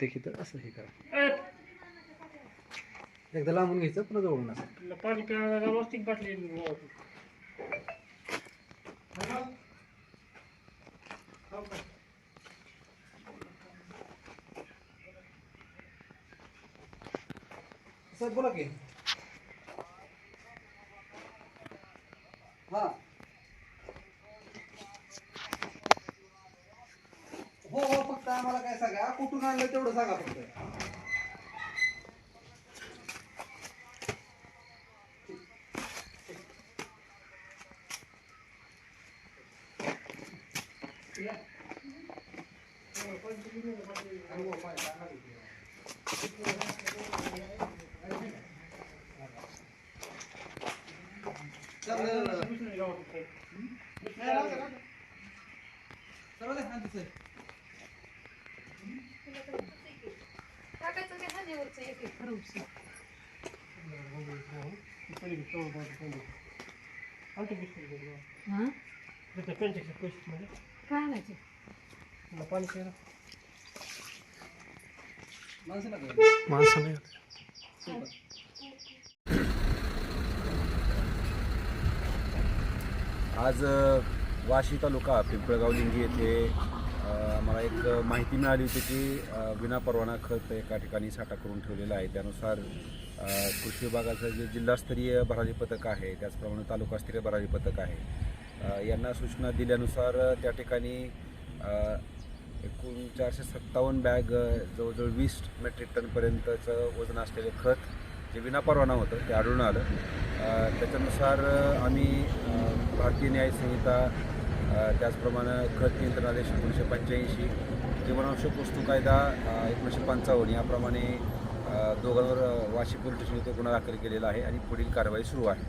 प्रत्येक इथं असं हे करा. एकदा लांबून घ्यायचं पुन्हा जवळून असं पाणी प्यायला वस्ती बाटली साहेब बोला की. हा. हो हो फक्त आम्हाला काय सांगा कुठून आणलं तेवढं सांगा फक्त टाकायचं एक हां काय आणायचं माणसं नाही आज अ, वाशी तालुका पिंपळगाव लिंगी येथे मला एक माहिती मिळाली होती की विना विनापरवाना खत एका ठिकाणी साठा करून ठेवलेला आहे. त्यानुसार कृषी विभागाचं जे जिल्हास्तरीय भरारी पथक आहे त्याचप्रमाणे तालुकास्तरीय भरारी पथक आहे यांना सूचना दिल्यानुसार त्या ठिकाणी एकूण चारशे सत्तावन्न बॅग जवळजवळ वीस मेट्रिक टनपर्यंतचं वजन असलेले खत जे विनापरवाना होतं ते आढळून आलं. त्याच्यानुसार आम्ही भारतीय न्याय संहिता त्याचप्रमाणे खत नियंत्रण आदेश एकोणीसशे पंच्याऐंशी जीवनावश्यक वस्तू कायदा एकोणीसशे पंचावन्न याप्रमाणे दोघांवर वाशी पोलीस स्टेशन येथे गुन्हा दाखल केलेला आहे आणि पुढील कारवाई सुरू आहे.